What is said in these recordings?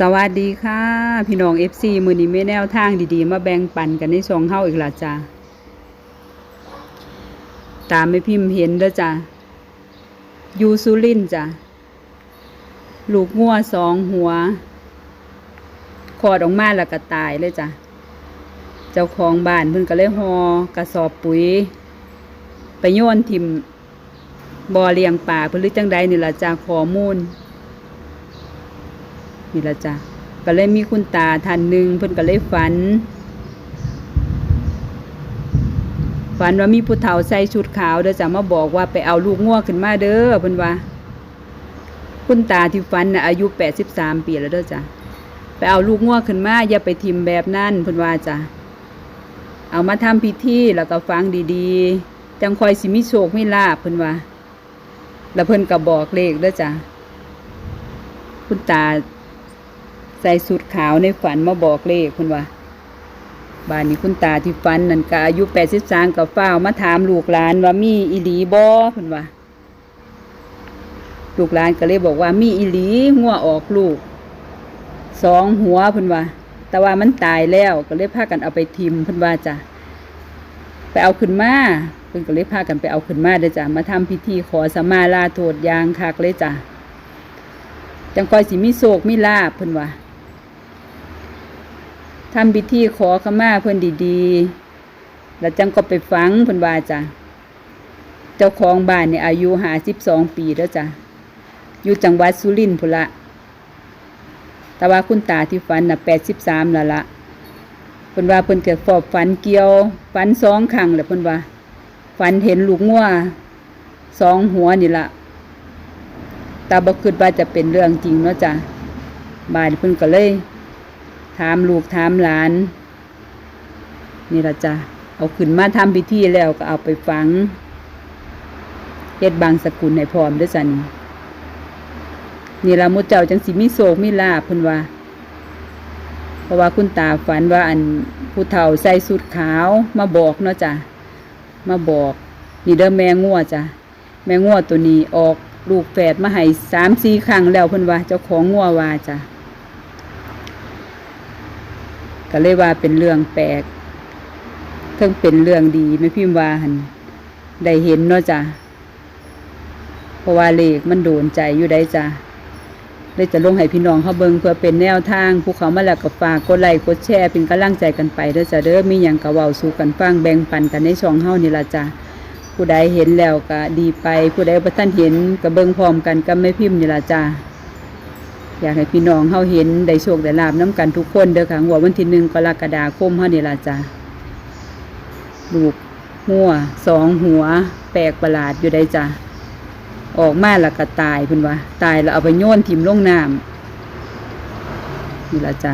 สวัสดีค่ะ พี่น้อง FC มือนี้ไม่แนวทางดีๆ มาแบ่งปันกันในช่องเฮาอีกและจ้าตามไม่พิมพ์เห็นเด้อจ้ายูซูลินจ้ะลูกงัวสองหัวคอดออกมาแล้วก็ตายเลยจ้ะเจ้าของบ้านเพิ่นก็เลยหอกระสอบปุ๋ย ไปโยนทิมบ่อเลี้ยงป่าเพิ่นหรือจังใดนี่ละจ้าข้อมูล นี่ละจ้ะก็เลยมีคุณตาท่านหนึ่งเพิ่นก็เลยฝัน ฝันว่ามีผู้เฒ่าใส่ชุดขาวเด้อจ้ะมาบอกว่าไปเอาลูกง่วขึ้นมาเด้อเพิ่นว่า คุณตาที่ฝันน่ะอายุ83ปีแล้วเด้อจ้ะไปเอาลูกง่วขึ้นมาอย่าไปทิมแบบนั้นเพิ่นว่าจ้ะเอามาทำพิธีแล้วก็ฟังดีๆ จังคอยสิมีโชคมีลาภเพิ่นว่า แล้วเพิ่นก็บอกเลขเด้อจ้ะคุณตา ใส่สุดขาวในฝันมาบอกเลขคุณว่าบ้านนี้คุณตาที่ฝันนั่นก็อายุแปดสิบสามกับเฝ้ามาถามลูกหลานว่ามีอีหลีบอคุณว่าลูกหลานก็เลยบอกว่ามีอีหลีงัวออกลูกสองหัวคุณว่า แต่ว่ามันตายแล้วก็เลยพากันเอาไปทิมเพิ่นว่าจ้ะไปเอาขึ้นมาเพิ่นก็เลยพากันไปเอาขึ้นมาเด้จ้ะมาทำพิธีขอสมาลาโทษยางคักเลยจ้ะจังคอยสิมีโศกมีลาบเพิ่นว่า ทำพิธีขอขมาเพิ่นดีๆ แล้วจังก็ไปฟังเพิ่นว่าจ้ะ เจ้าของบ้านเนี่ยอายุหาสิบสองปีแล้วจ้ะ อยู่จังหวัดสุรินทร์พุละ แต่ว่าคุณตาที่ฝันน่ะแปดสิบสามละละเพิ่นว่าเพิ่นเกิดฟอบฝันเกี่ยว ฝันสองครั้งแหละเพิ่นว่า ฝันเห็นลูกงัวสองหัวนี่ละตาบ่คิดว่าจะเป็นเรื่องจริงเนาะจ้ะบ้านเพิ่นก็เลย ถามลูกถามหลาน นี่ละจ้ะเอาขึ้นมาทำพิธีแล้วก็เอาไปฝังเฮ็ดบางสกุลให้พร้อมด้วยจ้ะนี่นี่ละมุเจ้าจังสิมีโศกมีลาภเพิ่นว่าเพราะว่าคุณตาฝันว่าอันผู้เฒ่าใส่สุดขาวมาบอกเนาะจ้ะมาบอก นี่เด้อแม่งัวจ้ะแม่งัวตัวนี้ออกลูกแฝดมาให้สามสี่ครั้งแล้วเพิ่นว่า เจ้าของงัวว่าจ้ะ ก็เลยว่าเป็นเรื่องแปลกเพิ่งเป็นเรื่องดีไม่พิมพ์ว่าหันได้เห็นเนาะจ้ะเพราะว่าเลขมันโดนใจอยู่ได้จ้ะเลยจะลงให้พี่น้องเขาเบิงเพื่อเป็นแนวทางผู้เขามาแล้วก็ฝากกดไลค์กดแชร์เป็นกำลังใจกันไปเด้อจ้ะเด้อมีหยังก็เว้าสู่กันฟังแบ่งปันกันในช่องเฮานี่ละจ้ะผู้ใดเห็นแล้วก็ดีไป ผู้ใดบ่ทันเห็นก็เบิ่งพร้อมกันก็ไม่พิมพ์นี่ละจ้า อยากให้พี่น้องเฮาเห็นได้โชคได้ลาบน้กันทุกคนเด้อค่ะหัววันที่หนึ่งกรกฎาคมเฮานี่ล่ะจ้าลูกหัวสองหัว แปลกประหลาดอยู่ได้จ้าออกมาแล้วก็ตายเพิ่นว่า ตายแล้วเอาไปโยนถิ่มลงน้ำนี่ล่ะจ้า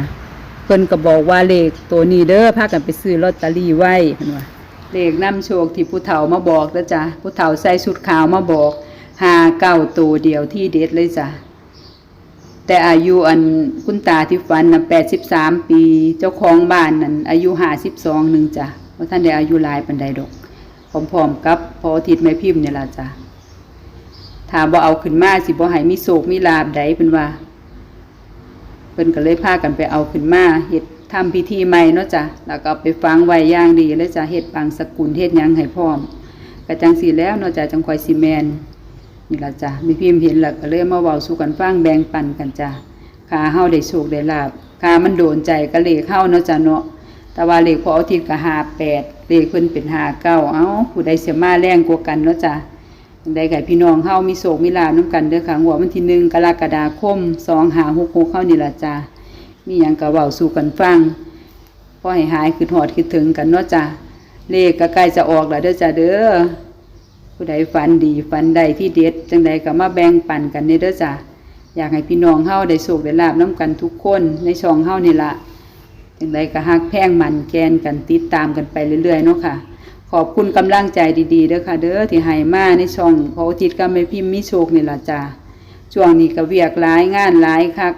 เพิ่นก็บอกว่าเลขตัวนี้เด้อพากันไปซื้อลอตเตอรี่ไว้เพิ่นว่าเลขนำโชคที่ผู้เฒ่ามาบอกนะจ๊ะผู้เฒ่าใส่ชุดขาวมาบอกหาเก้าตัวเดียวที่เด็ดเลยจ้ะ แต่อายุอันคุณตาที่ฝันนะแปดสิบสามปี เจ้าของบ้านนั้นอายุห้าสิบสองหนึ่งจ้ะเพราะท่านได้อายุหลายปันใดดอกพร้อมๆกับพอทิตย์แม่พิมพ์เนี่ยละจ้ะถ้าบ่าเอาขึ้นมาสิบ่ให้มีโศกมีลาบใดเป็นว่าเพิ่นก็เลยพากันไปเอาขึ้นมาเฮ็ดทำพิธีใหม่เนาะจ้ะแล้วก็ไปฟังไว้ย่างดีเลยจ้ะเฮ็ดบางสกุลเฮ็ดยังให้พร้อมก็จังสีแล้วเนาะจ้ะจังคอยซีแมน นี่ละจ้ะมีพิมพ์เห็นแล้วก็เลยมาเว้าสู่กันฟังแบ่งปันกันจ้ะขาเฮาได้โชคได้ลาบขามันโดนใจก็เลขเฮาเนาะจ้ะเนาะแต่ว่าเลขพอเอาทิตย์ก็58เลขเพิ่นเป็น59เก้าเอ้าผู้ใดเสียมาแรงกว่ากันเนาะจ้ะได้ไก่พี่น้องเฮามีโศกมีลาบน้ำกันเด้อค่ะหัววันที่หนึ่งกรกฎาคมสองหาหกหกเข้านี่ละจ้ามีหยังก็เว้าสู่กันฟังพอให้หายคือหอดคือถึงกันเนาะจ้าเลขก็ใกล้จะออกแล้วเด้อจ้าเด้อ ผู้ใดฝันดีฝันใดที่เด็ด จังใดก็มาแบ่งปันกันนี่เด้อจ้าอยากให้พี่น้องเฮาได้โศกได้ลาบน้ำกันทุกคนในช่องเฮานี่ละจังใดก็ฮักแพ่งมันแกนกันติดตามกันไปเรื่อยๆเนาะค่ะ ขอบคุณกำลังใจดีๆเด้อค่ะ เด้อที่ให้มาในช่องพระอาทิตย์ก็ไม่พิมพ์มีโชคนี่ละจ้าช่วงนี้ก็เวียกหลายงานหลายคัก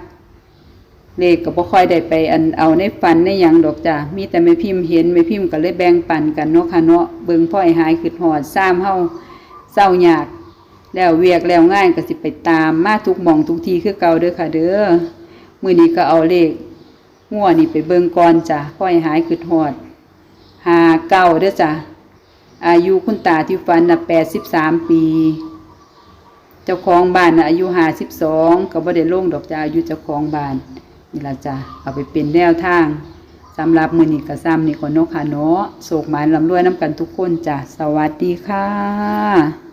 เลขก็บ่ค่อยได้ไปอันเอาในฝันในหยังดอกจ้ามีแต่ไม่พิมพ์เห็นไม่พิมพ์ก็เลยแบ่งปันกันเนาะค่ะเนาะเบิ่งพ่อไอ้หายขึ้นหอดซ้ำเฮา เศร้ายากแล้วเวียกแล้วง่ายก็สิไปตามมาทุกมองทุกทีคือเก่าเด้อค่ะ เด้อมือนี้ก็เอาเลขงัวนี่ไปเบิ่งก่อนจ้ะค่อยหายคือฮอดหาเก้าเด้อจ้ะอายุคุณตาที่ฟันน่ะ83ปี เจ้าของบ้านน่ะอายุ52ก็บ่ได้ลงดอกจ้ะอายุเจ้าของบ้านนี่ละจ้ะเอาไปเป็นแนวทางสำหรับมือนี้ก็ซ้ำนี่ก็นาะค่ะเนาะโศกหมานร่ำรวยนํกันทุกคนจ้ะสวัสดีค่ะ